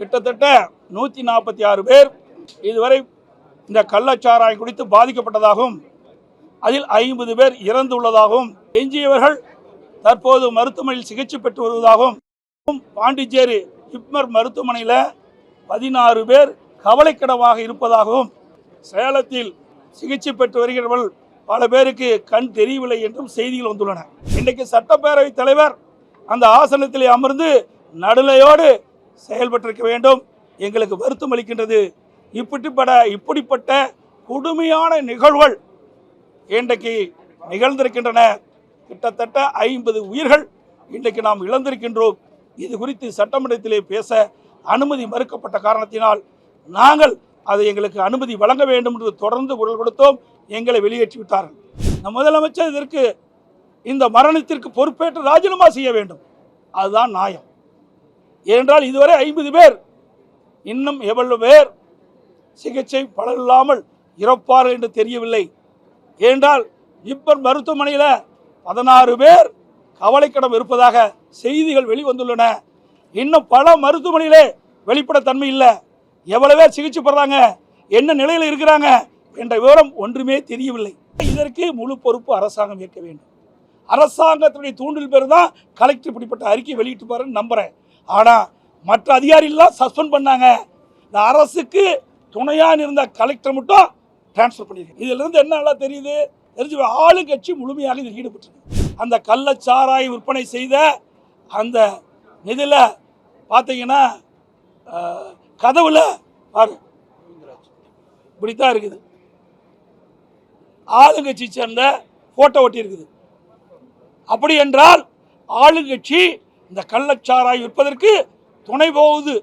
கிட்டத்தட்ட நூற்றி நாற்பத்தி ஆறு பேர் இதுவரை இந்த கள்ளச்சாராயம் குடித்து பாதிக்கப்பட்டதாகவும் அதில் ஐம்பது பேர் இறந்துள்ளதாகவும் எஞ்சியவர்கள் தற்போது மருத்துவமனையில் சிகிச்சை பெற்று வருவதாகவும் பாண்டிச்சேரி ஜிப்மர் மருத்துவமனையில் பதினாறு பேர் கவலைக்கிடமாக இருப்பதாகவும் சேலத்தில் சிகிச்சை பெற்று வருகிறவர்கள் பல பேருக்கு கண் தெரியவில்லை என்றும் செய்திகள் வந்துள்ளன. இன்றைக்கு சட்டப்பேரவைத் தலைவர் அந்த ஆசனத்திலே அமர்ந்து நடுநிலையோடு செயல்பட்டிருக்க வேண்டும். எங்களுக்கு வருத்தம் அளிக்கின்றது. இப்படிப்பட இப்படிப்பட்ட கொடுமையான நிகழ்வுகள் இன்றைக்கு நிகழ்ந்திருக்கின்றன. கிட்டத்தட்ட ஐம்பது உயிர்கள் இன்றைக்கு நாம் இழந்திருக்கின்றோம். இது குறித்து சட்டமன்றத்திலே பேச அனுமதி மறுக்கப்பட்ட காரணத்தினால் நாங்கள் அதை எங்களுக்கு அனுமதி வழங்க வேண்டும் என்று தொடர்ந்து குரல் கொடுத்தோம். எங்களை வெளியேற்றி விட்டார்கள். நம் முதலமைச்சர் இதற்கு இந்த மரணத்திற்கு பொறுப்பேற்று ராஜினாமா செய்ய வேண்டும். அதுதான் நியாயம். ஏனென்றால் இதுவரை ஐம்பது பேர் இன்னும் எவ்வளவு பேர் சிகிச்சை பலனில்லாமல் இறப்பார்கள் என்று தெரியவில்லை. ஏனென்றால் இப்போ மருத்துவமனையில் பதினாறு பேர் கவலைக்கிடம் இருப்பதாக செய்திகள் வெளிவந்துள்ளன. இன்னும் பல மருத்துவமனையிலே வெளிப்படத்தன்மை இல்லை. எவ்வளவு பேர் சிகிச்சை பெறாங்க என்ன நிலையில் இருக்கிறாங்க என்ற விவரம் ஒன்றுமே தெரியவில்லை. இதற்கு முழு பொறுப்பு அரசாங்கம் ஏற்க வேண்டும். அரசாங்கத்தினுடைய தூண்டில் பேர் தான் கலெக்டர் இப்படிப்பட்ட அறிக்கை வெளியிட்டு பாருன்னு நம்புகிறேன் ஆனால் மற்ற அதிகாரிகள்லாம் சஸ்பெண்ட் பண்ணாங்க. இந்த அரசுக்கு துணையாக இருந்த கலெக்டர் மட்டும் டிரான்ஸ்ஃபர் பண்ணியிருக்கு இதிலிருந்து என்ன நல்லா தெரியுது? தெரிஞ்சு ஆளுங்கட்சி முழுமையாக இதில் ஈடுபட்டிருக்கு. அந்த கள்ளச்சாராய விற்பனை செய்த அந்த இதில் பார்த்தீங்கன்னா கதவுல பாரு. இப்படித்தான் இருக்குது. ஆளுங்கட்சி சேர்ந்த போட்டோ ஒட்டி இருக்குது அப்படி என்றால் ஆளுங்கட்சி இந்த கள்ளச்சாராய் விற்பதற்கு துணை போகுது.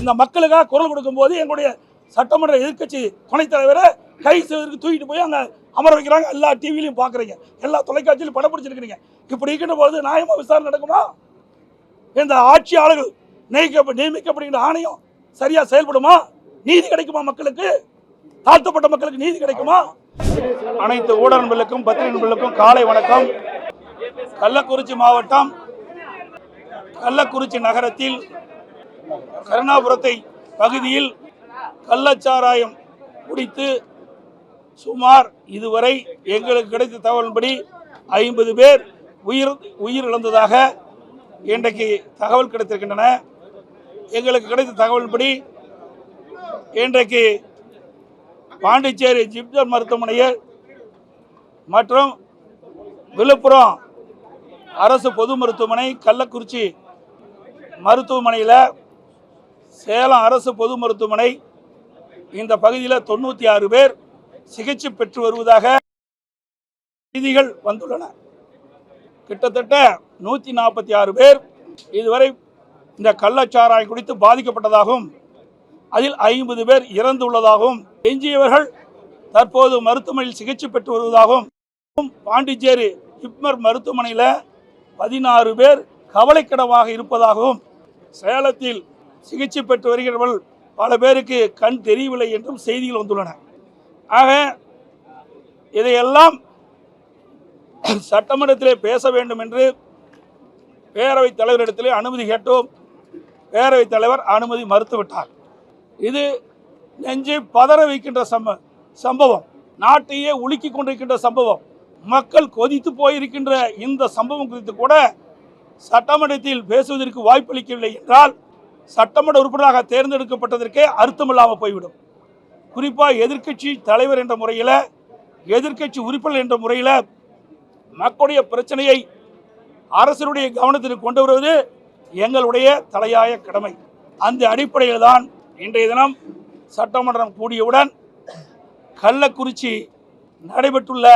இந்த மக்களுக்காக குரல் கொடுக்கும்போது எங்களுடைய சட்டமன்ற எதிர்க்கட்சி துணைத் தலைவரை கை செய்வதற்கு தூக்கிட்டு போய் அங்கே அமர வைக்கிறாங்க. எல்லா டிவிலையும் பார்க்குறீங்க எல்லா தொலைக்காட்சியிலும் படம் பிடிச்சிருக்கிறீங்க. இப்படி இருக்கின்ற போது நியாயமாக விசாரணை நடக்குமா? இந்த ஆட்சியாளர்கள் நியமிக்க நியமிக்கப்படுகின்ற ஆணையம் சரியாக செயல்படுமா? நீதி கிடைக்குமா மக்களுக்கு? தாழ்த்தப்பட்ட மக்களுக்கு நீதி கிடைக்குமா? அனைத்து ஊடக நண்பர்களுக்கும் பத்திரிகை நண்பர்களுக்கும் காலை வணக்கம். கள்ளக்குறிச்சி மாவட்டம் கள்ளக்குறிச்சி நகரத்தில் கருணாபுரத்தை பகுதியில் கள்ளச்சாராயம் குடித்து சுமார் இதுவரை எங்களுக்கு கிடைத்த தகவலின்படி ஐம்பது பேர் உயிர் உயிர் இழந்ததாக இன்றைக்கு தகவல் கிடைத்திருக்கின்றன. எங்களுக்கு கிடைத்த தகவலின்படி இன்றைக்கு பாண்டிச்சேரி ஜிப்ஜர் மருத்துவமனையில் மற்றும் விழுப்புரம் அரசு பொது மருத்துவமனை கள்ளக்குறிச்சி மருத்துவமனையில் சேலம் அரசு பொது மருத்துவமனை இந்த பகுதியில் தொண்ணூற்றி ஆறு பேர் சிகிச்சை பெற்று வருவதாக செய்திகள் வந்துள்ளன. கிட்டத்தட்ட நூற்றி நாற்பத்தி ஆறு பேர் இதுவரை இந்த கள்ளச்சாராயம் குடித்து பாதிக்கப்பட்டதாகவும் அதில் ஐம்பது பேர் இறந்துள்ளதாகவும் எஞ்சியவர்கள் தற்போது மருத்துவமனையில் சிகிச்சை பெற்று வருவதாகவும் பாண்டிச்சேரி ஜிப்மர் மருத்துவமனையில் பதினாறு பேர் கவலைக்கிடமாக இருப்பதாகவும் சேலத்தில் சிகிச்சை பெற்று வருகிறவர்கள் பல பேருக்கு கண் தெரியவில்லை என்றும் செய்திகள் வந்துள்ளன. ஆக இதையெல்லாம் சட்டமன்றத்திலே பேச வேண்டும் என்று பேரவைத் தலைவரிடத்திலே அனுமதி கேட்டோம். பேரவைத் தலைவர் அனுமதி மறுத்துவிட்டார். இது நெஞ்சை பதற வைக்கின்ற சம்ப சம்பவம். நாட்டையே உலுக்கி கொண்டிருக்கின்ற சம்பவம். மக்கள் கொதித்து போயிருக்கின்ற இந்த சம்பவம் குறித்து கூட சட்டமன்றத்தில் பேசுவதற்கு வாய்ப்பளிக்கவில்லை என்றால் சட்டமன்ற உறுப்பினராக தேர்ந்தெடுக்கப்பட்டதற்கே அர்த்தமில்லாமல் போய்விடும். குறிப்பாக எதிர்க்கட்சி தலைவர் என்ற முறையில் எதிர்க்கட்சி உறுப்பினர் என்ற முறையில் மக்களுடைய பிரச்சனையை அரசனுடைய கவனத்திற்கு கொண்டு வருவது எங்களுடைய தலையாய கடமை. அந்த அடிப்படையில் தான் இன்றைய தினம் சட்டமன்றம் கூடியவுடன் கள்ளக்குறிச்சி நடைபெற்றுள்ள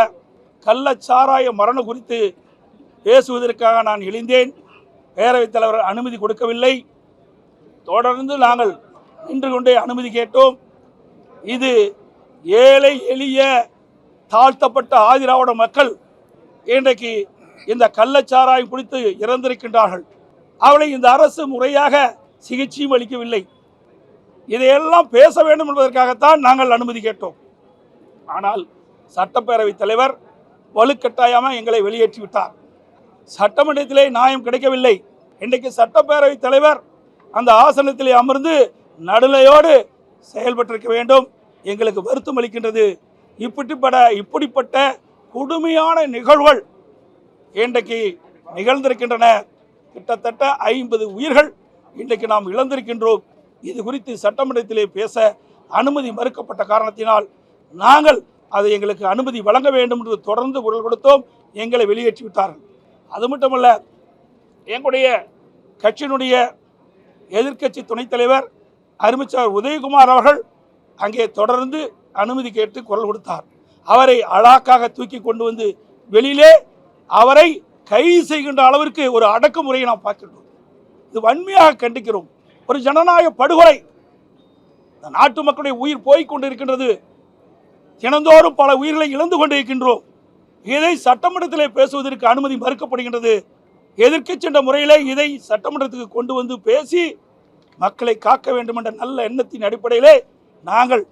கள்ளச்சாராய மரணம் குறித்து பேசுவதற்காக நான் எழுந்தேன். பேரவைத் தலைவர் அனுமதி கொடுக்கவில்லை. தொடர்ந்து நாங்கள் நின்று கொண்டே அனுமதி கேட்டோம். இது ஏழை எளிய தாழ்த்தப்பட்ட ஆதிராவிட மக்கள் இன்றைக்கு இந்த கள்ளச்சாராயம் குடித்து இறந்திருக்கின்றார்கள். அவளை இந்த அரசு முறையாக சிகிச்சையும் அளிக்கவில்லை. இதையெல்லாம் பேச வேண்டும் என்பதற்காகத்தான் நாங்கள் அனுமதி கேட்டோம். ஆனால் சட்டப்பேரவைத் தலைவர் வலுக்கட்டாயமாக எங்களை வெளியேற்றிவிட்டார். சட்டமன்றத்திலே நியாயம் கிடைக்கவில்லை. இன்றைக்கு சட்டப்பேரவைத் தலைவர் அந்த ஆசனத்திலே அமர்ந்து நடுநிலையோடு செயல்பட்டிருக்க வேண்டும். எங்களுக்கு வருத்தம் அளிக்கின்றது. இப்படிப்பட இப்படிப்பட்ட கொடுமையான நிகழ்வுகள் இன்றைக்கு நிகழ்ந்திருக்கின்றன. கிட்டத்தட்ட ஐம்பது உயிர்கள் இன்றைக்கு நாம் இழந்திருக்கின்றோம். இது குறித்து சட்டமன்றத்திலே பேச அனுமதி மறுக்கப்பட்ட காரணத்தினால் நாங்கள் அதை எங்களுக்கு அனுமதி வழங்க வேண்டும் என்று தொடர்ந்து குரல் கொடுத்தோம். எங்களை வெளியேற்றி விட்டார்கள் அது மட்டுமல்ல எங்களுடைய கட்சியினுடைய எதிர்க்கட்சி துணைத் தலைவர் அருமைச்சர் உதயகுமார் அவர்கள் அங்கே தொடர்ந்து அனுமதி கேட்டு குரல் கொடுத்தார். அவரை அழாக்காக தூக்கி கொண்டு வந்து வெளியிலே அவரை கைது செய்கின்ற அளவிற்கு ஒரு அடக்குமுறையை நாம் பார்க்கின்றோம். இது வன்மையாக கண்டிக்கிறோம். ஒரு ஜனநாயக படுகொலை. நாட்டு மக்களுடைய உயிர் போய்க் கொண்டிருக்கின்றது. தினந்தோறும் பல உயிர்களை இழந்து கொண்டிருக்கின்றோம். இதை சட்டமன்றத்தில் பேசுவதற்கு அனுமதி மறுக்கப்படுகின்றது. எதிர்க்கட்சி முறையில் முறையிலே இதை சட்டமன்றத்துக்கு கொண்டு வந்து பேசி மக்களை காக்க வேண்டும் என்ற நல்ல எண்ணத்தின் அடிப்படையிலே நாங்கள்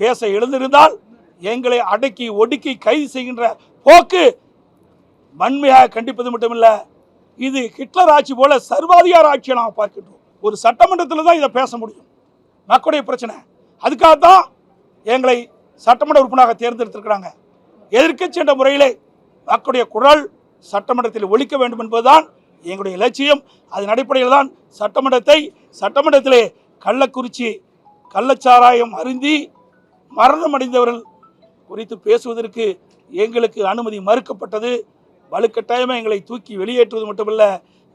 பேச எழுந்திருந்தால் எங்களை அடக்கி ஒடுக்கி கைது செய்கின்ற போக்கு வன்மையாக கண்டிப்பது மட்டுமில்லை இது ஹிட்லர் ஆட்சி போல சர்வாதிகார ஆட்சியை நாம் பார்க்கின்றோம். ஒரு சட்டமன்றத்தில் தான் இதை பேச முடியும். மக்களுடைய பிரச்சனை. அதுக்காகத்தான் எங்களை சட்டமன்ற உறுப்பினராக தேர்ந்தெடுத்திருக்கிறாங்க. எதிர்க்கட்சி என்ற முறையிலே மக்களுடைய குரல் சட்டமன்றத்தில் ஒழிக்க வேண்டும் என்பதுதான் எங்களுடைய இலட்சியம். அதன் அடிப்படையில் தான் சட்டமன்றத்தை சட்டமன்றத்திலே கள்ளக்குறிச்சி கள்ளச்சாராயம் அருந்தி மரணம் அடைந்தவர்கள் குறித்து பேசுவதற்கு எங்களுக்கு அனுமதி மறுக்கப்பட்டது. வலுக்கட்டாயமாக எங்களை தூக்கி வெளியேற்றுவது மட்டுமல்ல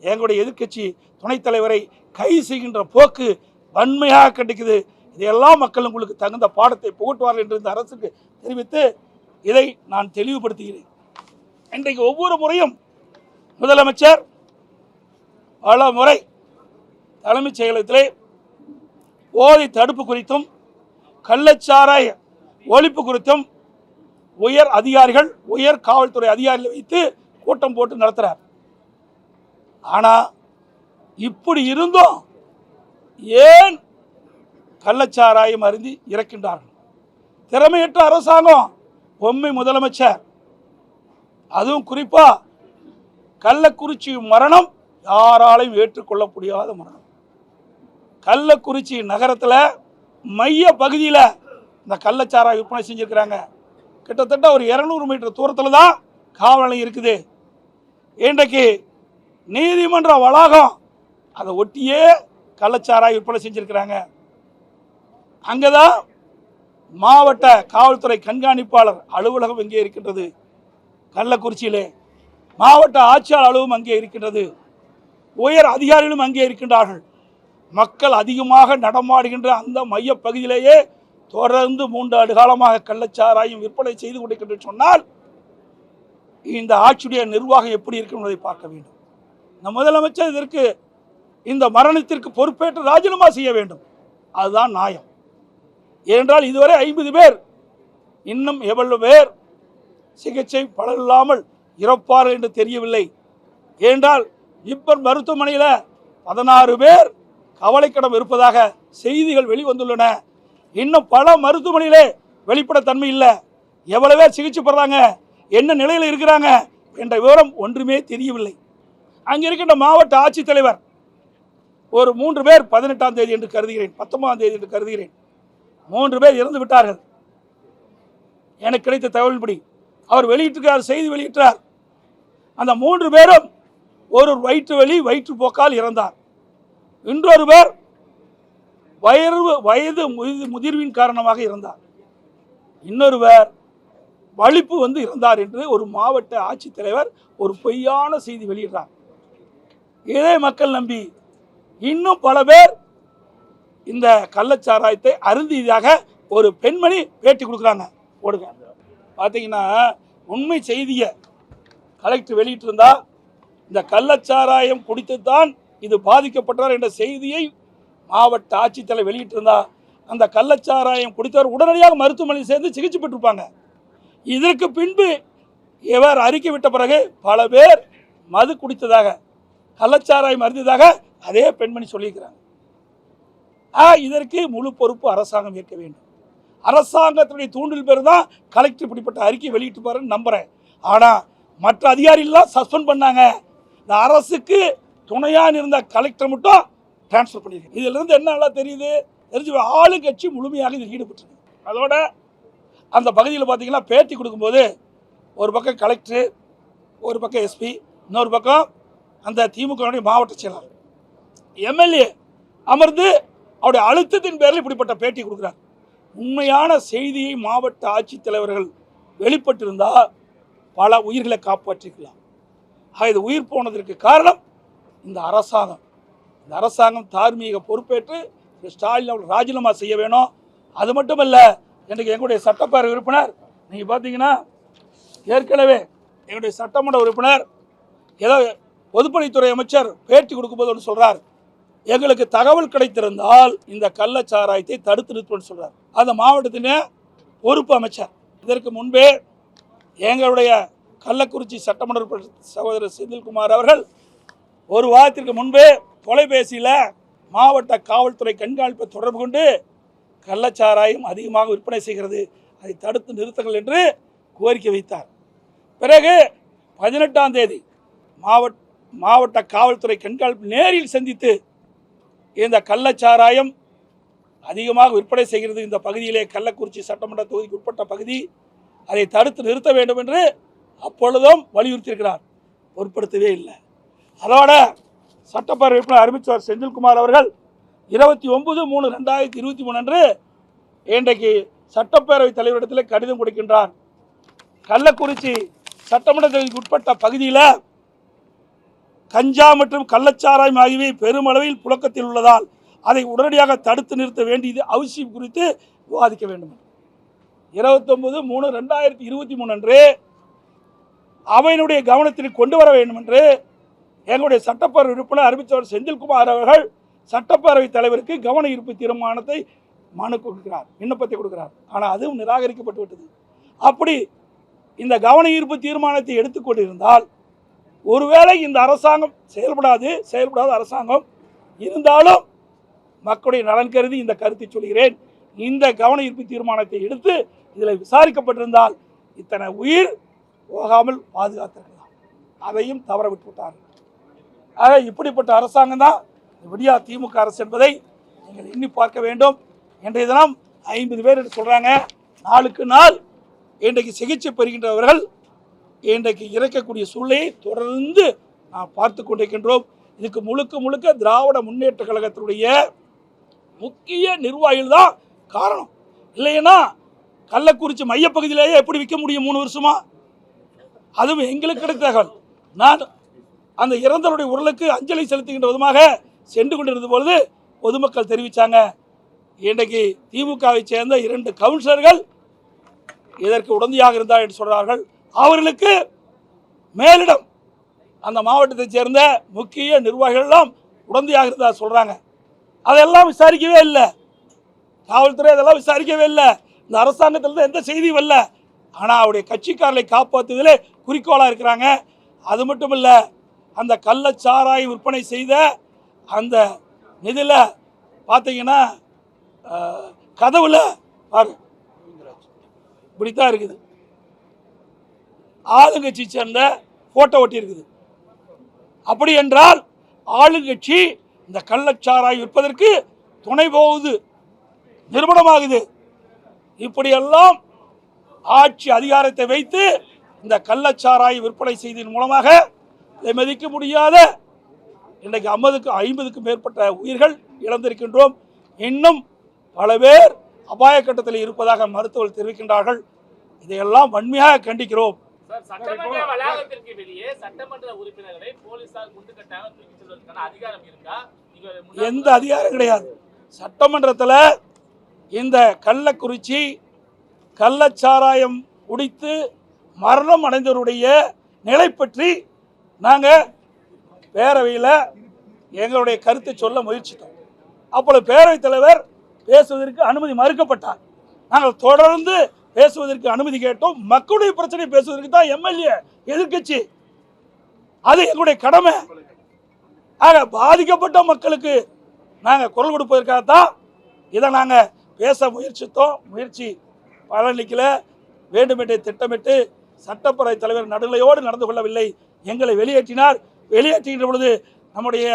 எங்களுடைய எதிர்க்கட்சி துணைத் தலைவரை கைது செய்கின்ற போக்கு வன்மையாக கண்டிக்குது. இதையெல்லாம் மக்கள் உங்களுக்கு தகுந்த பாடத்தை புகட்டுவார்கள் என்று இந்த அரசுக்கு தெரிவித்து இதை நான் தெளிவுபடுத்துகிறேன். இன்றைக்கு ஒவ்வொரு முறையும் முதலமைச்சர் பல முறை தலைமைச் செயலகத்திலே போதை தடுப்பு குறித்தும் கள்ளச்சாராய ஒழிப்பு குறித்தும் உயர் அதிகாரிகள் உயர் காவல்துறை அதிகாரிகளை வைத்து கூட்டம் போட்டு நடத்துகிறார் ஆனால் இப்படி இருந்தும் ஏன் கள்ளச்சாராயம் அருந்தி இறக்கின்றார்கள்? திறமையற்ற அரசாங்கம் பொம்மை முதலமைச்சர். அதுவும் குறிப்பாக கள்ளக்குறிச்சி மரணம் யாராலையும் ஏற்றுக்கொள்ள முடியாத மரணம். கள்ளக்குறிச்சி நகரத்தில் மைய பகுதியில் இந்த கள்ளச்சாரா விற்பனை செஞ்சுருக்கிறாங்க. கிட்டத்தட்ட ஒரு இரநூறு மீட்டர் தூரத்தில் தான் காவல் நிலையம் இருக்குது. இன்றைக்கு நீதிமன்ற வளாகம் அதை ஒட்டியே கள்ளச்சாரா விற்பனை செஞ்சுருக்கிறாங்க. அங்கே தான் மாவட்ட காவல்துறை கண்காணிப்பாளர் அலுவலகம் எங்கே இருக்கின்றது? கள்ளக்குறிச்சியிலே. மாவட்ட ஆட்சியாளர் அலுவலகம் அங்கே இருக்கின்றது. உயர் அதிகாரிகளும் அங்கே இருக்கின்றார்கள். மக்கள் அதிகமாக நடமாடுகின்ற அந்த மையப்பகுதியிலேயே தொடர்ந்து மூன்று ஆண்டு காலமாக கள்ளச்சாராயம் விற்பனை செய்து கொண்டிருக்கின்ற சொன்னால் இந்த ஆட்சியுடைய நிர்வாகம் எப்படி இருக்கும் என்பதை பார்க்க வேண்டும். இந்த முதலமைச்சர் இதற்கு இந்த மரணத்திற்கு பொறுப்பேற்று ராஜினாமா செய்ய வேண்டும். அதுதான் நியாயம். ஏனென்றால் இதுவரை ஐம்பது பேர் இன்னும் எவ்வளவு பேர் சிகிச்சை பலனில்லாமல் இறப்பார்கள் என்று தெரியவில்லை. ஏனென்றால் இப்பர் மருத்துவமனையில் பதினாறு பேர் கவலைக்கிடம் இருப்பதாக செய்திகள் வெளிவந்துள்ளன. இன்னும் பல மருத்துவமனையிலே வெளிப்படத்தன்மை இல்லை. எவ்வளவு பேர் சிகிச்சை பெறாங்க என்ன நிலையில் இருக்கிறாங்க என்ற விவரம் ஒன்றுமே தெரியவில்லை. அங்கே இருக்கின்ற மாவட்ட ஆட்சித்தலைவர் ஒரு மூன்று பேர் பதினெட்டாம் தேதி என்று கருதுகிறேன் பத்தொன்பதாம் தேதி என்று கருதுகிறேன். மூன்று பேர் இறந்து விட்டார்கள். எனக்கு கிடைத்த தகவல்படி அவர் வெளியிட்டிருக்கிறார் செய்தி வெளியிட்டார். அந்த மூன்று பேரும் ஒரு வயிற்று வலி வயிற்றுப்போக்கால் இறந்தார். இன்னொரு பேர் வயது வயது முதிர்வின் காரணமாக இறந்தார். இன்னொருவர் வலிப்பு வந்து இறந்தார் என்று ஒரு மாவட்ட ஆட்சித்தலைவர் ஒரு பொய்யான செய்தி வெளியிடுறார். இதை மக்கள் நம்பி இன்னும் பல பேர் இந்த கள்ளச்சாராயத்தை அருந்தியதாக ஒரு பெண்மணி பேட்டி கொடுக்குறாங்க. போடுங்க. பார்த்தீங்கன்னா உண்மை செய்தியை கலெக்டர் வெளியிட்டிருந்தா இந்த கள்ளச்சாராயம் குடித்து தான் இது பாதிக்கப்பட்டவர் என்ற செய்தியை மாவட்ட ஆட்சித்தலை வெளியிட்டிருந்தா அந்த கள்ளச்சாராயம் குடித்தவர் உடனடியாக மருத்துவமனையில் சேர்ந்து சிகிச்சை பெற்றிருப்பாங்க. இதற்கு பின்பு இவர் அறிக்கை விட்ட பிறகு பல பேர் மது குடித்ததாக கள்ளச்சாராயம் அருந்ததாக அதே பெண்மணி சொல்லியிருக்கிறாங்க. இதற்கு முழு பொறுப்பு அரசாங்கம் ஏற்க வேண்டும். அரசாங்கத்தினுடைய தூண்டில் பேர் தான் கலெக்டர் இப்படிப்பட்ட அறிக்கை வெளியிட்டு பாருன்னு நம்புகிறேன் ஆனால் மற்ற அதிகாரிகள்லாம் சஸ்பெண்ட் பண்ணாங்க. இந்த அரசுக்கு துணையாக இருந்த கலெக்டர் மட்டும் டிரான்ஸ்ஃபர் பண்ணியிருக்கு இதுல இருந்து என்ன நல்லா தெரியுது? தெரிஞ்சு ஆளுங்கட்சி முழுமையாக இதில் ஈடுபட்டிருக்கு. அதோட அந்த பகுதியில் பார்த்தீங்கன்னா பேட்டி கொடுக்கும்போது ஒரு பக்கம் கலெக்டர் ஒரு பக்கம் எஸ்பி இன்னொரு பக்கம் அந்த திமுகவுடைய மாவட்ட செயலாளர். எம்எல்ஏ அமர்ந்து அவருடைய அழுத்தத்தின் பேரில் இப்படிப்பட்ட பேட்டி கொடுக்குறார். உண்மையான செய்தியை மாவட்ட ஆட்சித்தலைவர்கள் வெளிப்பட்டிருந்தால் பல உயிர்களை காப்பாற்றிக்கலாம். ஆக இது உயிர் போனதற்கு காரணம் இந்த அரசாங்கம். இந்த அரசாங்கம் தார்மீக பொறுப்பேற்று ஸ்டாலின் அவர்கள் ராஜினாமா செய்ய வேணும். அது மட்டுமல்ல எனக்கு எங்களுடைய சட்டப்பேரவை உறுப்பினர் நீங்கள் பார்த்தீங்கன்னா ஏற்கனவே எங்களுடைய சட்டமன்ற உறுப்பினர் ஏதோ பொதுப்பணித்துறை அமைச்சர் பேட்டி கொடுக்கும்போது ஒன்று சொல்கிறார் எங்களுக்கு தகவல் கிடைத்திருந்தால் இந்த கள்ளச்சாராயத்தை தடுத்து நிறுத்துவோம்னு சொல்றார். அந்த மாவட்டத்தின் பொறுப்பு அமைச்சர். இதற்கு முன்பே எங்களுடைய கள்ளக்குறிச்சி சட்டமன்ற சகோதரர் செந்தில்குமார் அவர்கள் ஒரு வாரத்திற்கு முன்பே தொலைபேசியில் மாவட்ட காவல்துறை கண்காணிப்பை தொடர்பு கொண்டு கள்ளச்சாராயம் அதிகமாக விற்பனை செய்கிறது அதை தடுத்து நிறுத்துங்கள் என்று கோரிக்கை வைத்தார். பிறகு பதினெட்டாம் தேதி மாவட்ட மாவட்ட காவல்துறை கண்காணிப்பு நேரில் சந்தித்து இந்த கள்ளச்சாராயம் அதிகமாக விற்பனை செய்கிறது இந்த பகுதியிலே கள்ளக்குறிச்சி சட்டமன்ற தொகுதிக்கு உட்பட்ட பகுதி. அதை தடுத்து நிறுத்த வேண்டும் என்று அப்பொழுதும் வலியுறுத்தியிருக்கிறார். பொருட்படுத்தவே இல்லை. அதோட சட்டப்பேரவை உறுப்பினர் அறிவிச்சவர் செந்தில்குமார் அவர்கள் இருபத்தி ஒன்பது மூணு ரெண்டாயிரத்தி இருபத்தி மூணு அன்று இன்றைக்கு சட்டப்பேரவை தலைவரிடத்தில் கடிதம் கொடுக்கின்றார். கள்ளக்குறிச்சி சட்டமன்ற தொகுதிக்கு உட்பட்ட பகுதியில் கஞ்சா மற்றும் கள்ளச்சாராயம் ஆகியவை பெருமளவில் புழக்கத்தில் உள்ளதால் அதை உடனடியாக தடுத்து நிறுத்த வேண்டியது அவசியம் குறித்து விவாதிக்க வேண்டும். இருபத்தொன்பது மூணு ரெண்டாயிரத்தி இருபத்தி மூணு அன்று அவையினுடைய கவனத்திற்கு கொண்டு வர வேண்டும் என்று எங்களுடைய சட்டப்பேரவை உறுப்பினர் அறிவித்தவர் செந்தில்குமார் அவர்கள் சட்டப்பேரவை தலைவருக்கு கவன ஈர்ப்பு தீர்மானத்தை மனு கொடுக்கிறார் விண்ணப்பத்தை கொடுக்கிறார். ஆனால் அதுவும் நிராகரிக்கப்பட்டு விட்டது. அப்படி இந்த கவன ஈர்ப்பு தீர்மானத்தை எடுத்துக்கொண்டிருந்தால் ஒருவேளை இந்த அரசாங்கம் செயல்படாது செயல்படாத அரசாங்கம் இருந்தாலும் மக்களுடைய நலன் கருதி இந்த கருத்தை சொல்கிறேன். இந்த கவன ஈர்ப்பு தீர்மானத்தை எடுத்து இதில் விசாரிக்கப்பட்டிருந்தால் இத்தனை உயிர் போகாமல் பாதுகாத்திருக்கலாம். அதையும் தவற விட்டு விட்டார்கள். ஆக இப்படிப்பட்ட அரசாங்கம் தான் விடியா திமுக அரசு என்பதை நீங்கள் எண்ணி பார்க்க வேண்டும். இன்றைய தினம் ஐம்பது பேர் சொல்கிறாங்க நாளுக்கு நாள் இன்றைக்கு சிகிச்சை பெறுகின்றவர்கள் இன்றைக்கு இறக்கக்கூடிய சூழ்நிலையை தொடர்ந்து நாம் பார்த்து கொண்டிருக்கின்றோம். இதுக்கு முழுக்க முழுக்க திராவிட முன்னேற்ற கழகத்தினுடைய முக்கிய நிர்வாகிகள் தான் காரணம். இல்லைன்னா கள்ளக்குறிச்சி மையப்பகுதியிலேயே எப்படி விற்க முடியும் மூணு வருஷமா? அதுவும் எங்களுக்கு கிடைத்த தகவல். நான் அந்த இறந்தவருடைய உடலுக்கு அஞ்சலி செலுத்துகின்ற விதமாக சென்று கொண்டிருந்த பொழுது பொதுமக்கள் தெரிவித்தாங்க இன்றைக்கு திமுகவை சேர்ந்த இரண்டு கவுன்சிலர்கள் இதற்கு உடந்தையாக இருந்தார் என்று சொல்கிறார்கள் அவர்களுக்கு மேலிடம் அந்த மாவட்டத்தைச் சேர்ந்த முக்கிய நிர்வாகிகள்லாம் உடந்தையாக இருந்தார் சொல்கிறாங்க அதெல்லாம் விசாரிக்கவே இல்லை. காவல்துறை அதெல்லாம் விசாரிக்கவே இல்லை. இந்த அரசாங்கத்திலிருந்து எந்த செய்தியும் இல்லை ஆனால் அவருடைய கட்சிக்காரர்களை காப்பாற்றுவதிலே குறிக்கோளாக இருக்கிறாங்க. அது மட்டும் இல்லை அந்த கள்ளச்சாராய் விற்பனை செய்த அந்த இதில் பார்த்தீங்கன்னா கதவில் கதவுல பாரு இப்படித்தான் இருக்குது. ஆளுங்கட்சி சேர்ந்த போட்டோ ஒட்டி இருக்குது அப்படி என்றால் ஆளுங்கட்சி இந்த கள்ளச்சாராய் விற்பதற்கு துணை போகுது நிறுவனமாகுது. இப்படியெல்லாம் ஆட்சி அதிகாரத்தை வைத்து இந்த கள்ளச்சாராய் விற்பனை செய்ததன் மூலமாக இதை மதிக்க முடியாத இன்றைக்கு ஐம்பதுக்கு ஐம்பதுக்கும் மேற்பட்ட உயிர்கள் இழந்திருக்கின்றோம். இன்னும் பல பேர் அபாய கட்டத்தில் இருப்பதாக மருத்துவர்கள் தெரிவிக்கின்றார்கள். இதையெல்லாம் வன்மையாக கண்டிக்கிறோம். சட்டமன்ற வளாகத்திற்கு வெளியே சட்டமன்ற உறுப்பினர்களை போலீசார் குண்டுக்கட்டாக தூக்கி செல்வதற்கான அதிகாரம் இருக்கா? எந்த அதிகாரம் கிடையாது. சட்டமன்றத்தில் இந்த கள்ளக்குறிச்சி கள்ளச்சாராயம் குடித்து மரணம் அடைந்தவருடைய நிலை பற்றி நாங்கள் பேரவையில் எங்களுடைய கருத்தை சொல்ல முயற்சித்தோம். அப்பொழுது பேரவைத் தலைவர் பேசுவதற்கு அனுமதி மறுக்கப்பட்டார். நாங்கள் தொடர்ந்து பேசுவதற்கு அனுமதி கேட்டோம். மக்களுடைய பிரச்சனை பேசுவதற்கு தான் எம்எல்ஏ எதிர்க்கட்சி. அது எங்களுடைய கடமை. ஆக பாதிக்கப்பட்ட மக்களுக்கு நாங்கள் குரல் கொடுப்பதற்காக தான் இதை நாங்கள் பேச முயற்சித்தோம். முயற்சி பலனளிக்கல. வேண்டுமென்றே திட்டமிட்டு சட்டப்பேரவை தலைவர் நடுநிலையோடு நடந்து கொள்ளவில்லை. எங்களை வெளியேற்றினார். வெளியேற்றுகின்ற பொழுது நம்முடைய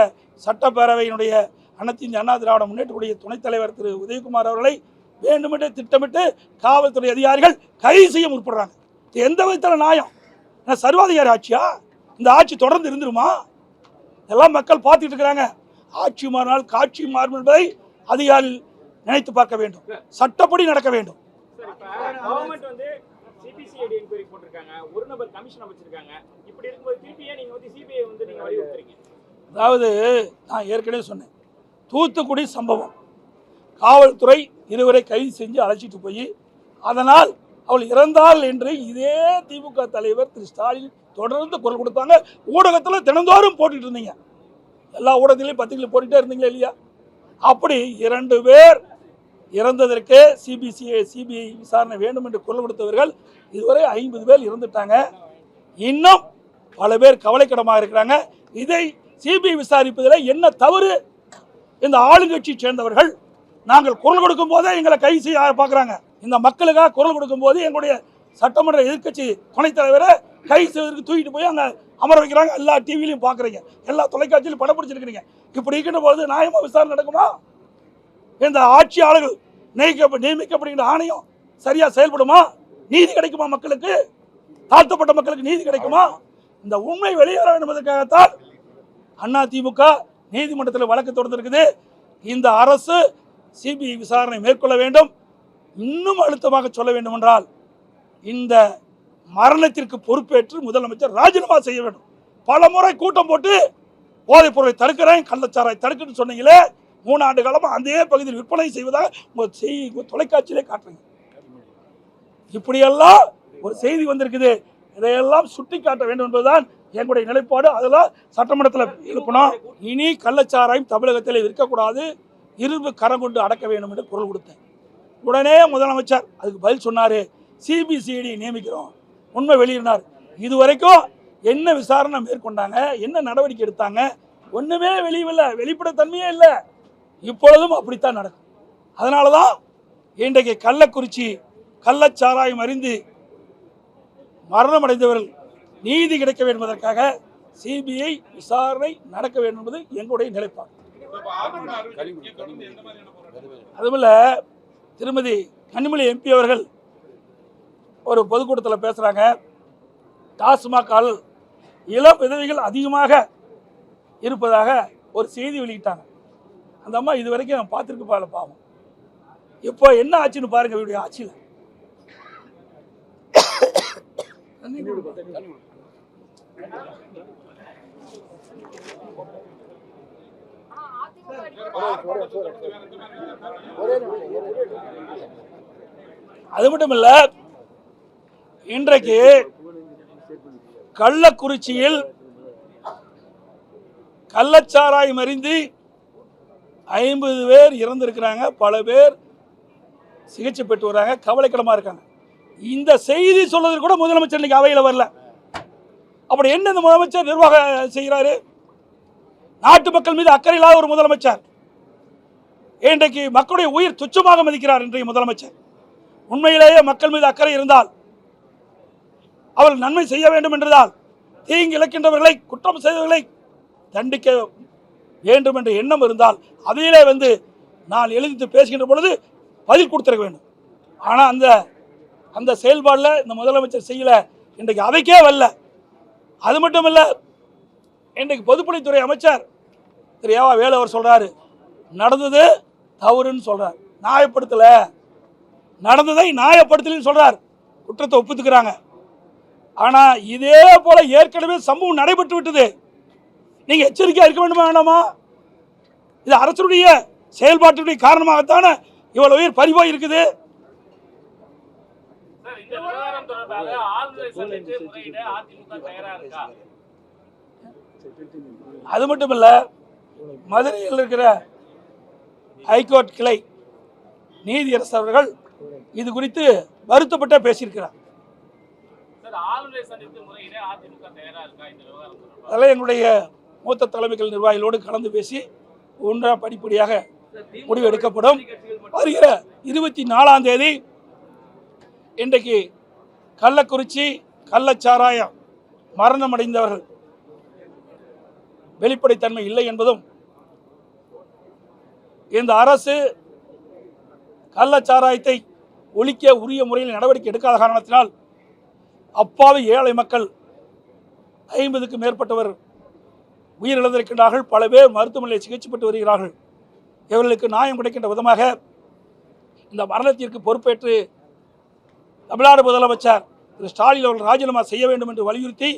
சட்டப்பேரவையினுடைய அனைத்து இந்திய அண்ணா திராவிட முன்னேற்றக்கூடிய துணைத் தலைவர் திரு உதயகுமார் அவர்களை வேண்டுமென்றே திட்டமிட்டு காவல்துறை அதிகாரிகள் கைது செய்ய முற்படுறாங்க. எந்த விதத்தில் நியாயம்? என்ன சர்வாதிகாரி ஆட்சியா? இந்த ஆட்சி தொடர்ந்து இருந்துருமா? எல்லாம் மக்கள் பார்த்துட்டு இருக்கிறாங்க. ஆட்சி மாறினால் காட்சி மாறும் என்பதை அதிகாரிகள் நினைத்து பார்க்க வேண்டும். சட்டப்படி நடக்க வேண்டும். அதாவது நான் ஏற்கனவே சொன்னேன். தூத்துக்குடி சம்பவம். காவல்துறை இருவரை கைது செஞ்சு அழைச்சிட்டு போய் அதனால் அவள் இறந்தாள் என்று இதே திமுக தலைவர் திரு ஸ்டாலின் தொடர்ந்து குரல் கொடுத்தாங்க. ஊடகத்தில் தினந்தோறும் போட்டுட்டு இருந்தீங்க. எல்லா ஊடகத்திலையும் பத்திரிகையில் போட்டுட்டே இருந்தீங்களா இல்லையா? அப்படி இரண்டு பேர் இறந்ததற்கு சிபிசிஐ சிபிஐ விசாரணை வேண்டும் என்று குரல் கொடுத்தவர்கள் இதுவரை ஐம்பது பேர் இறந்துட்டாங்க. இன்னும் பல பேர் கவலைக்கிடமாக இருக்கிறாங்க. இதை சிபிஐ விசாரிப்பதில் என்ன தவறு? இந்த ஆளுங்கட்சியை சேர்ந்தவர்கள் நாங்கள் குரல் கொடுக்கும் போதே எங்களை கைது செய்ய பார்க்குறாங்க. இந்த மக்களுக்காக குரல் கொடுக்கும் போது எங்களுடைய சட்டமன்ற எதிர்க்கட்சி துணைத் தலைவரை கை செய்வதற்கு தூக்கிட்டு போய் அங்கே அமர வைக்கிறாங்க. எல்லா டிவிலையும் பார்க்குறீங்க. எல்லா தொலைக்காட்சியிலும் படம் பிடிச்சிருக்கிறீங்க. இப்படி இருக்கின்ற போது நியாயமாக விசாரணை நடக்குமா? இந்த ஆட்சியாளர்கள் நியமிக்க நியமிக்கப்படுகின்ற ஆணையம் சரியாக செயல்படுமா? நீதி கிடைக்குமா மக்களுக்கு? தாழ்த்தப்பட்ட மக்களுக்கு நீதி கிடைக்குமா? இந்த உண்மை வெளியேற என்பதற்காகத்தான் அண்ணா திமுக நீதிமன்றத்தில் வழக்கு தொடர்ந்திருக்குது. இந்த அரசு சிபிஐ விசாரணை மேற்கொள்ள வேண்டும். இன்னும் அழுத்தமாக சொல்ல வேண்டுமென்றால் இந்த மரணத்திற்கு பொறுப்பேற்று முதலமைச்சர் ராஜினாமா செய்ய வேண்டும். பல முறை கூட்டம் போட்டு போதைப் பொருளை தடுக்கிறேன் கள்ளச்சாராய் தடுக்குன்னு சொன்னீங்களே மூணு ஆண்டு காலமாக அதே பகுதியில் விற்பனை செய்வதாக உங்கள் உங்கள் தொலைக்காட்சியிலே காட்டுறீங்க. இப்படியெல்லாம் ஒரு செய்தி வந்திருக்குது. இதையெல்லாம் சுட்டி காட்ட வேண்டும் என்பதுதான் எங்களுடைய நிலைப்பாடு. அதெல்லாம் சட்டமன்றத்தில் எழுப்பணும். இனி கள்ளச்சாராயம் தமிழகத்தில் இருக்கக்கூடாது. இரும்பு கரம் கொண்டு அடக்க வேண்டும் என்று குரல் கொடுத்தேன். உடனே முதலமைச்சர் அதுக்கு பதில் சொன்னார் சிபிசிஐடி நியமிக்கிறோம். உண்மை வெளியினார். இதுவரைக்கும் என்ன விசாரணை மேற்கொண்டாங்க என்ன நடவடிக்கை எடுத்தாங்க ஒன்றுமே வெளியில்லை வெளிப்படைத்தன்மையே இல்லை. இப்பொழுதும் அப்படித்தான் நடக்கும். அதனால தான் இன்றைக்கு கள்ளக்குறிச்சி கள்ளச்சாராயம் அறிந்து மரணமடைந்தவர்கள் நீதி கிடைக்க வேண்டும் என்பதற்காக சிபிஐ விசாரணை நடக்க வேண்டும் என்பது எங்களுடைய நிலைப்பாடு. அதுமில்ல திருமதி கனிமொழி எம்பி அவர்கள் ஒரு பொதுக்கூட்டத்தில் பேசுகிறாங்க டாஸ்மாகால் இளம் விதவைகள் அதிகமாக இருப்பதாக ஒரு செய்தி வெளியிட்டாங்க. அந்த அம்மா இது வரைக்கும் நான் பார்த்துருக்கு பால பாவம். இப்போ என்ன ஆச்சுன்னு பாருங்க இவருடைய ஆட்சியில். அது மட்டும் இல்ல இன்றைக்கு கள்ளக்குறிச்சியில் கள்ளச்சாராயம் அறிந்து ஐம்பது பேர் இறந்திருக்கிறாங்க. பல பேர் சிகிச்சை பெற்று வராங்க. கவலைக்கிடமா இருக்காங்க. இந்த செய்தி சொல்றதுக்கு கூட முதலமைச்சர் இன்னைக்கு அவையில் வரல. அப்படி என்ன இந்த முதலமைச்சர் நிர்வாகம் செய்கிறாரு? நாட்டு மக்கள் மீது அக்கறை இல்லாத ஒரு முதலமைச்சர். இன்றைக்கு மக்களுடைய உயிர் துச்சமாக மதிக்கிறார் இன்றைய முதலமைச்சர். உண்மையிலேயே மக்கள் மீது அக்கறை இருந்தால் அவர்கள் நன்மை செய்ய வேண்டும் என்றதால் தீங்கு இழக்கின்றவர்களை குற்றம் செய்தவர்களை தண்டிக்க வேண்டும் என்ற எண்ணம் இருந்தால் அதிலே வந்து நான் எழுதித்து பேசுகின்ற பொழுது பதில் கொடுத்துருக்க வேண்டும். ஆனால் அந்த அந்த செயல்பாடில் இந்த முதலமைச்சர் செய்யலை. இன்றைக்கு அவைக்கே வரல. அது மட்டும் இல்லை இன்றைக்கு பொதுப்பணித்துறை அமைச்சர் திரு ஏவா வேலு அவர் சொல்கிறாரு நடந்தது தவறுன்னு சொல்கிறார் நியாயப்படுத்தலை. நடந்ததை நியாயப்படுத்தலன்னு சொல்கிறார் குற்றத்தை ஒப்புத்துக்கிறாங்க. ஆனால் இதே போல் ஏற்கனவே சம்பவம் நடைபெற்று விட்டது. நீங்கள் எச்சரிக்கையாக இருக்க வேண்டுமா வேண்டாமா? இது அரசருடைய செயல்பாட்டுடைய காரணமாகத்தானே இவ்வளவு உயிர் பறிபோய் இருக்குது தொடர்பாக ஆளுநரை சந்தித்து முறையிட அதிமுக தயாரா இருக்கா? அது மட்டும் இல்ல மதுரையில் இருக்கிற ஹைகோர்ட் கிளை நீதியரசர் அவர்கள் இது குறித்து வருத்தப்பட்ட பேசியிருக்கிறார். அதெல்லாம் எங்களுடைய மூத்த தலைமைகள் நிர்வாகிகளோடு கலந்து பேசி ஒன்றா படிப்படியாக முடிவு எடுக்கப்படும். வருகிற இருபத்தி நாலாம் தேதி இன்றைக்கு கள்ளக்குறிச்சி கள்ளச்சாராயம் மரணமடைந்தவர்கள் வெளிப்படைத்தன்மை இல்லை என்பதும் இந்த அரசு கள்ளச்சாராயத்தை ஒழிக்க உரிய முறையில் நடவடிக்கை எடுக்காத காரணத்தினால் அப்பாவி ஏழை மக்கள் ஐம்பதுக்கு மேற்பட்டவர் உயிரிழந்திருக்கின்றார்கள். பல பேர் மருத்துவமனையில் சிகிச்சை பெற்று வருகிறார்கள். இவர்களுக்கு நியாயம் கிடைக்கின்ற விதமாக இந்த மரணத்திற்கு பொறுப்பேற்று தமிழ்நாடு முதலமைச்சர் திரு ஸ்டாலின் அவர்கள் ராஜினாமா செய்ய வேண்டும் என்று வலியுறுத்தி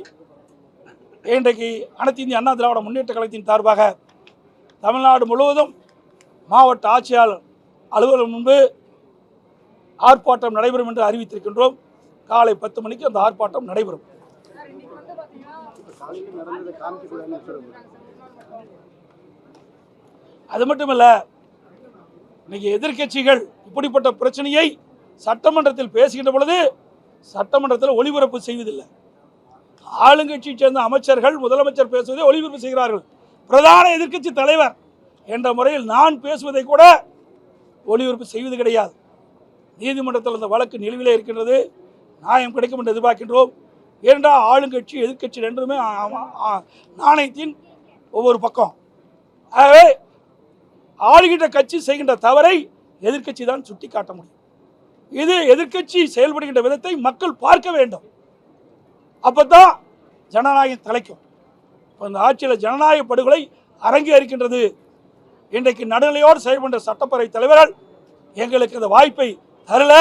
இன்றைக்கு அனைத்து இந்திய அண்ணா திராவிட முன்னேற்ற கழகத்தின் சார்பாக தமிழ்நாடு முழுவதும் மாவட்ட ஆட்சியாளர் அலுவலகம் முன்பு ஆர்ப்பாட்டம் நடைபெறும் என்று அறிவித்திருக்கின்றோம். காலை பத்து மணிக்கு அந்த ஆர்ப்பாட்டம் நடைபெறும். அது மட்டுமல்ல இன்னைக்கு எதிர்க்கட்சிகள் இப்படிப்பட்ட பிரச்சனையை சட்டமன்றத்தில் பேசுகின்ற பொழுது சட்டமன்றத்தில் ஒளிபரப்பு செய்வதில்லை. ஆளுங்கட்சியை சேர்ந்த அமைச்சர்கள் முதலமைச்சர் பேசுவதை ஒளிபரப்பு செய்கிறார்கள். பிரதான எதிர்க்கட்சி தலைவர் என்ற முறையில் நான் பேசுவதை கூட ஒளிபரப்பு செய்வது கிடையாது. நீதிமன்றத்தில் அந்த வழக்கு நிலுவிலே இருக்கின்றது. நியாயம் கிடைக்கும் என்று எதிர்பார்க்கின்றோம். ஏனென்றால் ஆளுங்கட்சி எதிர்க்கட்சி ரெண்டுமே நாணயத்தின் ஒவ்வொரு பக்கம். ஆகவே ஆளுகின்ற கட்சி செய்கின்ற தவறை எதிர்க்கட்சி தான் சுட்டி காட்ட முடியும். இது எதிர்க்கட்சி செயல்படுகின்ற விதத்தை மக்கள் பார்க்க வேண்டும். அப்பதான் ஜனநாயகம் தலைக்கும். இப்போ இந்த ஆட்சியில் ஜனநாயக படுகொலை அரங்கேறிக்கின்றது. இன்றைக்கு நடுநிலையோடு செயல்படுற சட்டப்பேரவை தலைவர்கள் எங்களுக்கு இந்த வாய்ப்பை தரல.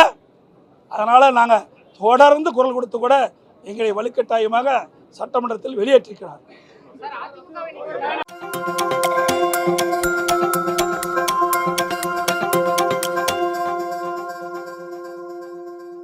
அதனால் நாங்கள் தொடர்ந்து குரல் கொடுத்து கூட எங்களை வலுக்கட்டாயமாக சட்டமன்றத்தில் வெளியேற்றிருக்கிறார்